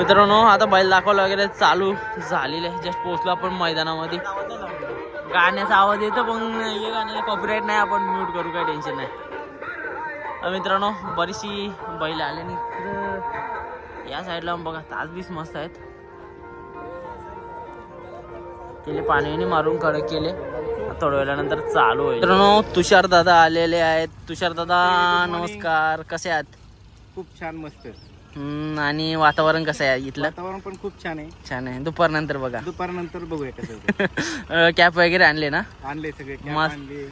मित्रांनो आता बैल दाखवलं वगैरे चालू झालेलं आहे. जस्ट पोहोचलो आपण मैदानामध्ये. गाण्याचा आवाज येतो पण हे गाण्याला कॉपीराईट नाही आपण म्यूट करू काही टेन्शन नाही. मित्रांनो बरीचशी बैल आले आणि या साईडला बघा तास बीस मस्त आहेत. केले पाणी मारून कडक केले. थोड्या वेळानंतर चालू होईल. मित्रांनो तुषार दादा आलेले आहेत. तुषार दादा नमस्कार. कसे आहात? खूप छान मस्त. हम्म, आणि वातावरण कसं आहे इथलं? वातावरण पण खूप छान आहे. छान आहे. दुपारनंतर बघा. दुपारनंतर बघूया कसं होतं. कॅप वगैरे आणले ना? आणले सगळे कॅप मस्त. आणले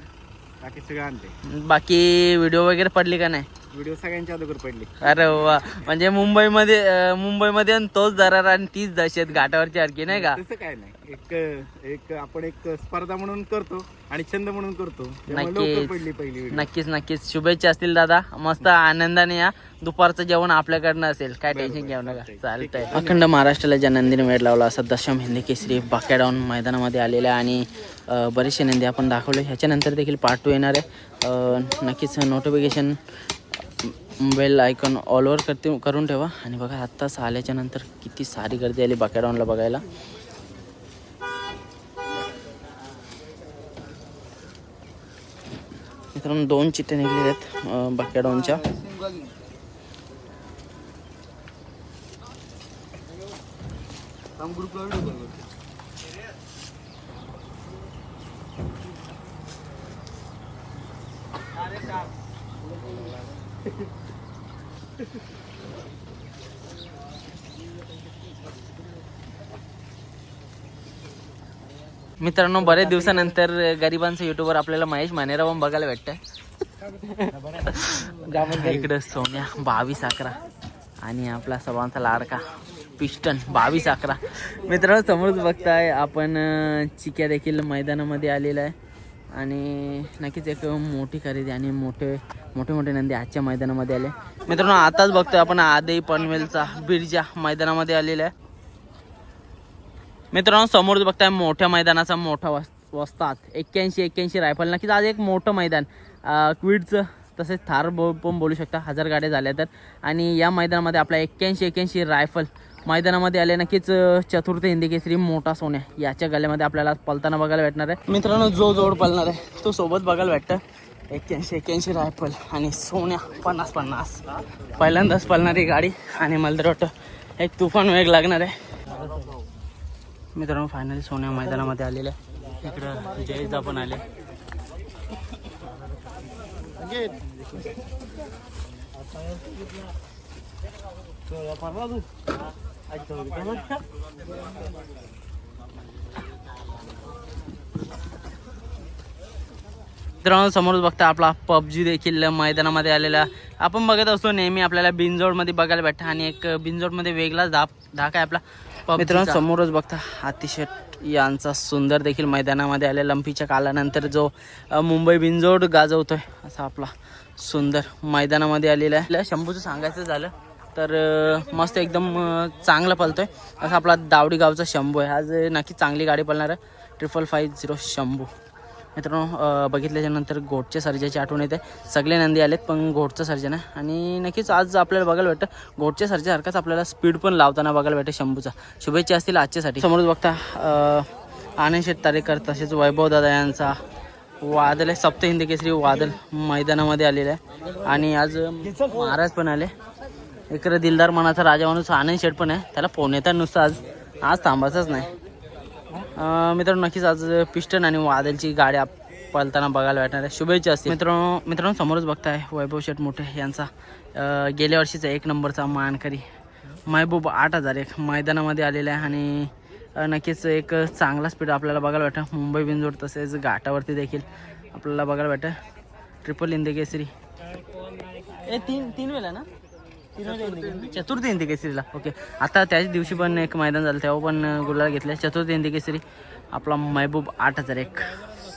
बाकी सगळं आणले. बाकी व्हिडिओ वगैरे पडली का नाही? व्हिडिओ सगळ्यांच्या अगोदर पडले. अरे वा. म्हणजे मुंबईमध्ये अं, मुंबईमध्ये आणि तोच दरार आणि तीच दहशत घाटावरची आणखी नाही का? तसं काय नाही. एक एक आपण एक स्पर्धा म्हणून करतो आणि छंद म्हणून करतो. त्यामुळे नक्कीच. पडली पहिली व्हिडिओ नक्कीच नक्कीच. शुभेच्छा असतील दादा. मस्त आनंदाने या. दुपारचं जेवण आपल्याकडनं असेल. काय टेन्शन घेऊ नका. चालतंय. अखंड महाराष्ट्राला ज्या नंदीने वेळ लावला असा दशम हिंदी केसरी बाक्याडाऊन मैदानामध्ये आलेला आहे आणि अं, बरेचसे नंदी आपण दाखवले. ह्याच्यानंतर देखील पार्ट टू येणार आहे. अं, नक्कीच notification bell icon all over करते करून ठेवा. आणि बघा आत्ताच आल्याच्यानंतर किती सारी गर्दी आली बाक्याडाऊनला बघायला. मित्रांनो दोन चिठ्ठे निघलेले आहेत अं, मित्रांनो बऱ्याच दिवसानंतर गरिबांचं युट्यूबवर आपल्याला महेश मानेराव पण बघायला भेटतं इकडं सोन्या बावीस अकरा. आणि आपला सर्वांचा लाडका पिस्टन बावीस अकरा. मित्रांनो समोरच बघताय आपण चिक्या देखील मैदानामध्ये आलेला आहे. आणि नक्कीच एक मोठी खरेदी आणि मोठे मोठे मोठे नंदी आजच्या मैदानामध्ये आले. मित्रांनो आताच बघतोय आपण आदई पनवेलचा बिरजा मैदानामध्ये आलेला आहे. मित्रांनो समोर बघताय मोठ्या मैदानाचा मोठा वस वस्तात. एक्क्याऐंशी एक्क्याऐंशी रायफल. नक्कीच आज एक मोठं मैदान. क्विडचं तसेच थार बो पण बोलू शकता हजार गाड्या झाल्या तर. आणि या मैदानामध्ये आपला एक्क्याऐंशी एक्क्याऐंशी रायफल मैदानामध्ये आले. नक्कीच चतुर्थ हिंदी केसरी मोठा सोन्या याच्या गल्यामध्ये आपल्याला पलताना बघायला भेटणार आहे. मित्रांनो जो जोड पळणार आहे तो सोबत बघायला भेटतं. एक्क्याऐंशी एक्क्याऐंशी रायफल आणि सोन्या पन्नास पन्नास. पहिल्यांदाच पळणारी गाडी आणि मला तर वाटतं एक तुफान वेग लागणार आहे. मित्रांनो फायनली सोन्या मैदानामध्ये आलेल्या इकडं जयेशदा पण आले. मित्रांनो समोरच बघता आपला पबजी देखील मैदानामध्ये आलेला. आपण बघत असतो नेहमी आपल्याला बिनजोडमध्ये बघायला भेटतं आणि एक बिनजोडमध्ये वेगळाच धाप धाक आहे आपला मित्रांनो समोरच बघता अतिशय यांचा सुंदर देखील मैदानामध्ये आले लंपीच्या कालानंतर जो मुंबई बिनजोड गाजवतोय असा आपला सुंदर मैदानामध्ये आलेला आहे. शंभूचं सांगायचं झालं तर मस्त एकदम चांगला चांगला पळतोय. असा आपला दावडी गावचा शंभू आहे. आज नक्की चांगली गाडी पळणार आहे. Triple five zero Shambhu. मित्रांनो बघितल्याच्यानंतर घोटच्या सर्जाची आठवण येते. सगळे नंदी आलेत पण घोटचं सर्जन आहे. आणि नक्कीच आज आपल्याला बघायला भेटतं. घोटच्या सर्जासारखाच आपल्याला स्पीड पण लावताना बघायला भेटतं शंभूचा. शुभेच्छा असतील आजच्यासाठी. समोरच बघता आनंद शेठ तारेकर तसेच वैभव दादा यांचा वादल आहे. सप्त हिंदी केसरी वादल मैदानामध्ये आलेला आहे. आणि आज महाराज पण आले. इकडे दिलदार मनाचा राजा माणूस आनंद शेठ पण आहे. त्याला फोन येतात नुसतं आज. आज थांबायचंच नाही. मित्रांनो नक्कीच आज पिस्टन आणि वादलची गाड्या पळताना बघायला भेटणार आहे. शुभेच्छा असतील. मित्रांनो मित्रांनो समोरच बघताय वैभव शेठ मोठे यांचा. गेल्या वर्षीचा एक नंबरचा मानकरी. महबूब आठ हजार एक मैदानामध्ये आलेला आहे आणि नक्कीच एक चांगला स्पीड आपल्याला बघायला भेटतं मुंबई बिंजोड तसेच घाटावरती देखील आपल्याला बघायला भेटतं ट्रिपल इंदे केसरी ए तीन तीन वेळा ना तीन वेळा हिंदी केसरी? चतुर्थ हिंदी केसरीला. ओके आता त्याच दिवशी पण एक मैदान झालं तेव्हा पण गुलाल घेतलं चतुर्थ हिंदी केसरी. आपला महबूब आठ हजार एक.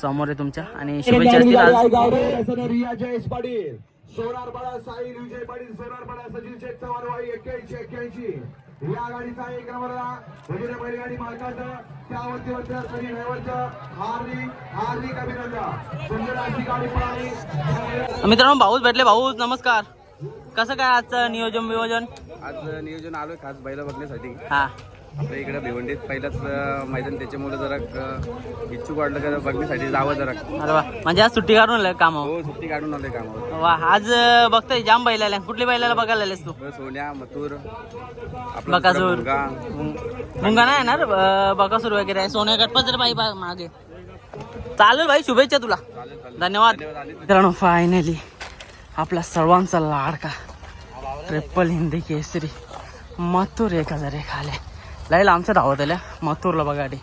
समोर आहे तुमच्या. आणि शुभेच्छा असतील आज. रिया जयेश पाटील सोनार बडा साहिल विजय पाटील सोनार बडा सचिन शेख चव्हाण वाई एक्क्याऐंशी एक्क्याऐंशी. या गाडीचा एक नंबरला वजीर बैलगाडी मालकाचं त्या वतीवरचं सनी ड्रायव्हरचं हार्दिक हार्दिक अभिनंदन. सुंदर अशी गाडी पळाली. मित्रांनो भाऊच भेटले. भाऊ नमस्कार. कसं काय आजचं नियोजन वियोजन? आज नियोजन आलोय खास बैला बघण्यासाठी. हा. आपल्या इकडे भिवंडीत पहिलाच अं, मैदान त्याच्यामुळे जरा अं, इच्छुक वाटलं का बघण्यासाठी जावं जरा. अरे वा. म्हणजे आज सुट्टी काढून आलं काम हो सुट्टी काढून आलोय कामावर. वा. आज अं, बघतोय जाम बैलाला कुठली बैलाला बघायला आलेस तू? बरं, सोन्या मथुर आपला बकासूर. मुंगा नाही येणार? अं, बकासूर वगैरे आहे. सोन्या गटपत जर बाई बा- मागे. चालेल भाई शुभेच्छा तुला. धन्यवाद. मित्रांनो फायनली आपला सर्वांचा लाडका. ट्रिपल हिंदी केसरी. मथुर एक हजार एक आले लय लांबचं धावत आल्या मथुरला बघा आधी.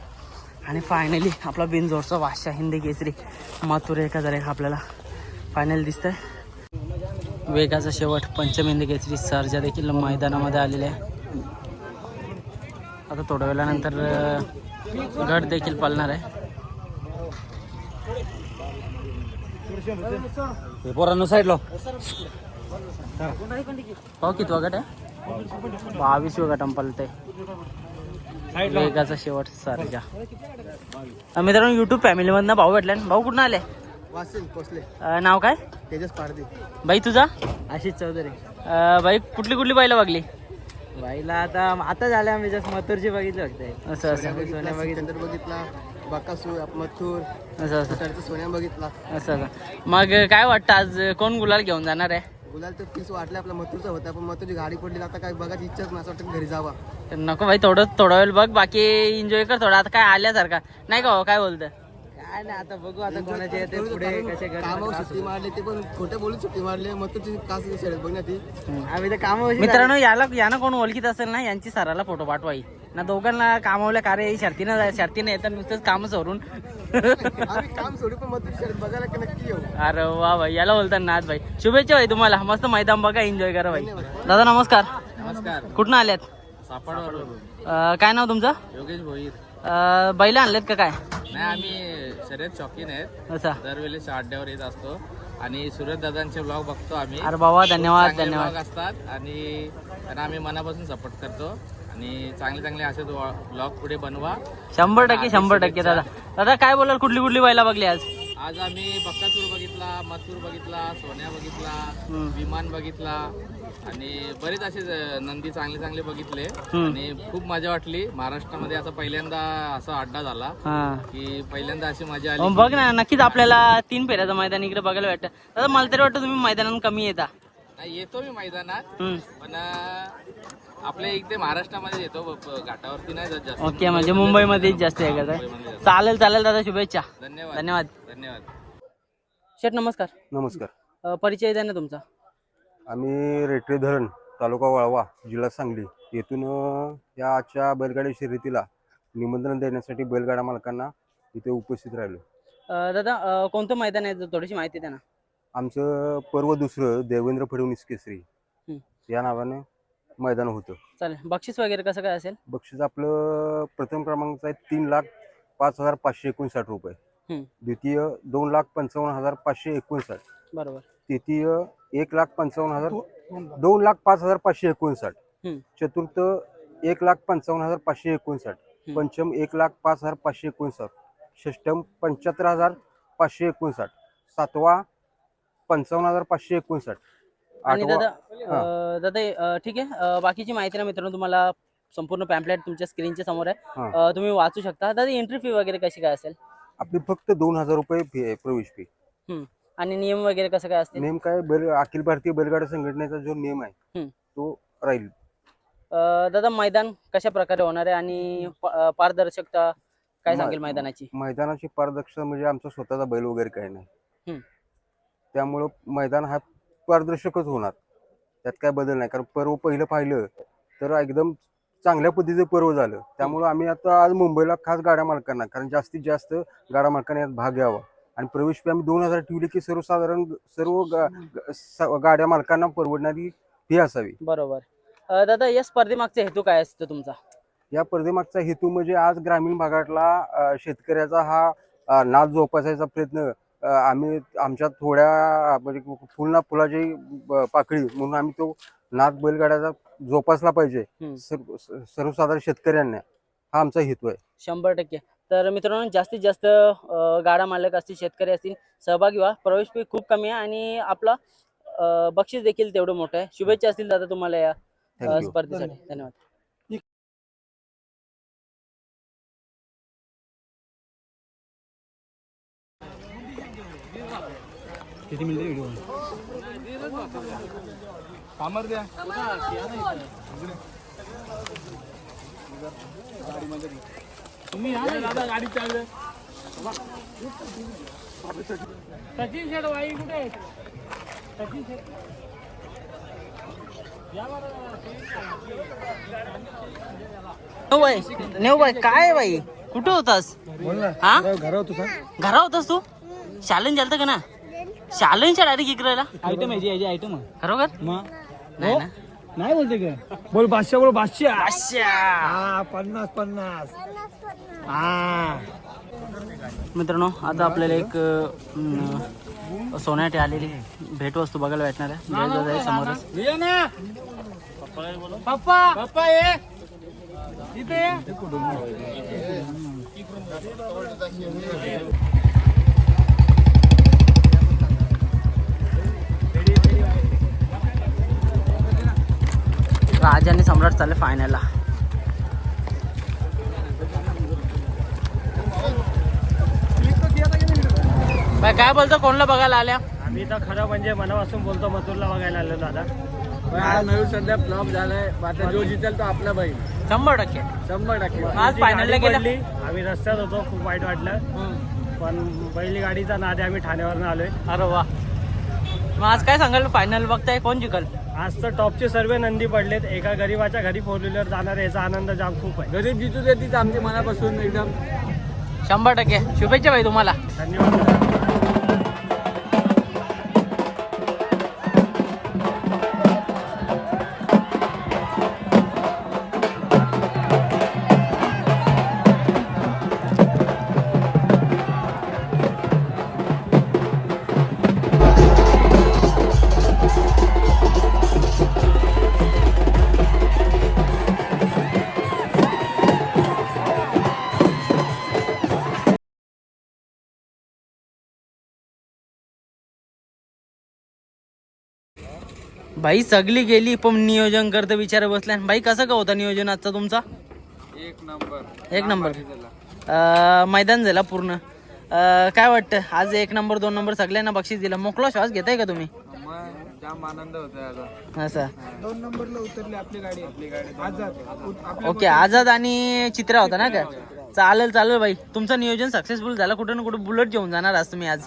आणि फायनली आपला बिनजोडचा वाशा हिंदी केसरी. मथुर एक हजार एक आपल्याला फायनल दिसतंय. वेगाचा शेवट पंचम हिंदी केसरी सर्जा देखील मैदानामध्ये आलेले आहे. आता थोड्या वेळानंतर गट देखील पालणार आहे. पोरांनो साईडला हो किती आहे? बावीस गट पलत आहे वेगाचा शेवट सर्जा. अं, मित्रांनो युट्यूब फॅमिलीमधनं भाऊ भेटला भाऊ कुठून आले अं, नाव काय? तेजस पारदी बाई तुझा? आशिष चौधरी. अं, बाई कुठली कुठली बाईला बघली? बाईला आता आता झाल्या आम्ही जस्ट मथुरची बघितलं फक्त असं असं. सोन्या बघितला. बकासूर मथुर असं असं. सोन्या बघितला. असं असं मग काय वाटतं आज कोण गुलाल घेऊन जाणार आहे? गुलाल तर पीस वाटला आपला मथुरचा होता पण मथुरची गाडी पडली आता काय बघायची इच्छाच नाही असं वाटतं घरी जावा. तर नको भाई थोडं थोडा वेळ बघ बाकी एन्जॉय कर थोडं आता काय आल्यासारखा. नाही का हो, काय बोलतं काय नाही आता बघू आता कोणाचे पुढे कसे कामावर सुट्टी मारली ते पण खोटं बोलून सुट्टी मारली मथुरची कास शर्यत बघ ना ती. आम्ही तर कामावर मित्रांनो याला यानं कोण ओळखीत असेल ना यांची सराला फोटो पाठवाई. ना दोघांना कामावल्या कार्य शर्तीनं शर्तीनं येतात नुसतंच काम सोडून. आम्ही काम सोडू पण मथुर शर्यत बघायला की नक्की येऊ? अरे वा भाई याला बोलतात नाथ भाई. शुभेच्छा भाई तुम्हाला. मस्त मैदान बघा एन्जॉय करा भाई. दादा नमस्कार. नमस्कार. कुठनं आल्यात? सापडवरून अं, काय नाव तुमचं? योगेश भोईर. बैला आणलेत का काय? नाही आम्ही शर्यत शौकीन आहेत. असं दरवेळी अड्ड्यावर येत असतो. आणि सुरत दादांचे ब्लॉग बघतो आम्ही. अरे बाबा धन्यवाद चांगले धन्यवाद. असतात. आणि त्यांना आम्ही मनापासून सपोर्ट करतो. आणि चांगले चांगले असे ब्लॉग पुढे बनवा. शंभर टक्के शंभर टक्के दादा. दादा काय बोलाल? कुठली कुठली बैला बघली आज? आज आम्ही बक्कासूर बघितला मथूर बघितला सोन्या बघितला. विमान बघितला आणि बरेच असे नंदी चांगले चांगले बघितले. आणि खूप मजा वाटली महाराष्ट्रामध्ये असा पहिल्यांदा असा अड्डा झाला की पहिल्यांदा अशी मजा आली बघ ना नक्कीच आपल्याला तीन फेऱ्याचं मैदान इकडे बघायला भेटतं दादा मला तरी वाटतं तुम्ही मैदानात कमी येता येतो मी मैदानात. पण आपल्या इकडे महाराष्ट्रामध्ये येतो घाटावरती नाही जात जास्त. ओके म्हणजे मुंबईमध्येच जास्त आहे का? मुंबईमध्ये. चालेल चालेल दादा शुभेच्छा. धन्यवाद. धन्यवाद. धन्यवाद. शेठ नमस्कार. नमस्कार. अ, परिचय द्या ना तुमचा. आम्ही रेटरे धरण तालुका वाळवा जिल्हा सांगली येथून अ, या आजच्या बैलगाडी शर्यतीला निमंत्रण देण्यासाठी बैलगाडा मालकांना इथे उपस्थित राहिलो. अ, दादा अ, कोणतं मैदान आहे? थोडीशी माहिती द्या ना. आमचं पर्व दुसरं देवेंद्र फडणवीस केसरी. या नावाने मैदान होतं. चालेल. बक्षीस वगैरे कसं काय असेल? बक्षीस आपलं प्रथम क्रमांकाचं आहे तीन लाख पाच हजार पाचशे एकोणसाठ रुपये. द्वितीय दोन लाख पंचावन्न हजार पाचशे एकोणसाठ. बरोबर. तृतीय एक लाख पंचावन्न हजार दोन लाख. पाच हजार पाचशे एकोणसाठ. चतुर्थ एक लाख पंचावन्न हजार पाचशे एकोणसाठ. पंचम एक लाख पाच हजार पाचशे एकोणसाठ. षष्टम पंच्याहत्तर हजार पाचशे एकोणसाठ. सातवा पंचावन्न हजार पाचशे एकोणसाठ. आणि दादा अ, दादा अ, ठीक आहे. अ, बाकीची माहिती ना मित्रांनो तुम्हाला संपूर्ण पॅम्पलेट तुमच्या स्क्रीनच्या समोर आहे. हा. अ, तुम्ही वाचू शकता. दादा एंट्री फी वगैरे कशी काय असेल? आपली फक्त दोन हजार रुपये फी आहे प्रवेश फी आणि नियम वगैरे कसं काय असतील? नेम काय बैल अखिल भारतीय बैलगाडा संघटनेचा जो नियम आहे. तो राहील. अ, दादा मैदान कशा प्रकारे होणार आहे आणि प- अ, पारदर्शकता काय मा- सांगेल मैदानाची? मैदानाची पारदर्शकता म्हणजे आमचा स्वतःचा बैल वगैरे काही नाही. त्यामुळं मैदान हा पारदर्शकच होणार. त्यात काय बदल नाही. कारण पर्व पहिलं पाहिलं तर एकदम चांगल्या पद्धतीचं पर्व झालं. त्यामुळं आम्ही आता आज मुंबईला खास गाड्या मालकांना कारण जास्तीत जास्त गाड्या मालकांना यात भाग घ्यावा. आणि प्रवेश फी आम्ही दोन हजार ठेवली की सर्वसाधारण सर्व गा- गाड्या मालकांना परवडणारी फी असावी. बरोबर. दादा या स्पर्धेमागचा हेतू काय असतो तुमचा? या स्पर्धेमागचा हेतू म्हणजे आज ग्रामीण भागातला शेतकऱ्याचा हा नाद जोपासायचा प्रयत्न आम्ही आमच्या थोड्या म्हणजे फुलना फुलाची पाकळी म्हणून आम्ही तो नाद बैलगाड्याचा जोपासला पाहिजे. सर्वसाधारण शेतकऱ्यांना हा आमचा हेतू आहे. शंभर टक्के. तर मित्रांनो जास्तीत जास्त गाडा मालक असतील शेतकरी असतील सहभागी व्हा. प्रवेश फी खूप कमी आहे आणि आपला बक्षीस देखील तेवढं मोठं आहे. शुभेच्छा असतील दादा तुम्हाला या स्पर्धेसाठी. धन्यवाद. कामर द्या. तुम्ही या ना दादा गाडी चालू सचिन शेठ वाई कुठे आहे? सचिन बाई काय बाई? कुठे होतास? हा? घरा होतो घरा होतास तू? शालन झालत का ना? शालनच्या डायरेक्ट इकरायला आयटम आहे याची आयटम खरोखर? नाही ना? नाही बोलते का? बोल बादशाह बोल बादशाह अच्छा हा पन्नास पन्नास. हा. मित्रांनो आता आपल्याला एक अं, सोन्याटे आलेली भेटवस्तू बघायला भेटणार आहे. जयजोज आहे समोरच. पप्पा पप्पा. ये. राजा आणि सम्राट चालले फायनलला बाई काय बोलतो? कोणला बघायला आल्या? आम्ही तर खरं म्हणजे मनापासून बोलतो मथुरला बघायला आलो दादा. नवीन सध्या फ्लॉप झालाय. आता जो जिंकल तो आपला बाई शंभर टक्के. शंभर टक्के. आज फायनलला गेला? आम्ही रस्त्यात होतो खूप वाईट वाटलं. पण पहिली गाडीचा नाद आम्ही ठाण्यावरून आलोय. अरे वा. मग आज काय सांगाल? फायनल बघताय? कोण जिंकल? आज तर टॉपचे सर्व नंदी पडलेत. एका गरीबाच्या घरी फोर व्हीलर जाणार याचा आनंद जाम खूप आहे. गरीब जितू देतीच आमच्या मनापासून एकदम. शंभर टक्के. शुभेच्छा भाई तुम्हाला. धन्यवाद. भाई सगळी गेली पण नियोजन करतं विचार बसल्या. भाई कसं का होता नियोजन आजचा तुमचा? एक नंबर. एक नंबर. अं, मैदान झाला पूर्ण. अं, काय वाटतं? आज एक नंबर दोन नंबर सगळ्यांना बक्षीस दिलं. मोकळा श्वास घेताय का तुम्ही? जाम आनंद होतोय आता. असं. दोन नंबरला उतरली आपली गाडी. आपली गाडी आझाद. ओके आझाद आणि चित्रा होता ना का? चालेल चालेल भाई. तुमचं नियोजन सक्सेसफुल झालं. कुठं ना कुठं बुलेट घेऊन जाणार आज तुम्ही आज.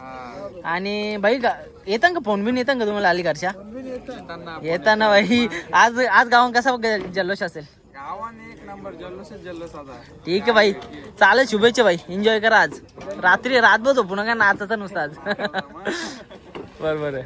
आणि भाई गा- येतं का फोन? बिन येतं का तुम्हाला अलीकडच्या? येताना भाई आज आज गावात कसा जल्लोष असेल? गावाने एक नंबर जल्लोषच जल्लोष आता. ठीक आहे भाई चालेल शुभेच्छा भाई एन्जॉय करा आज. रात्री रातभर झोपू नका नाचाचा नुसता आज. बरोबर आहे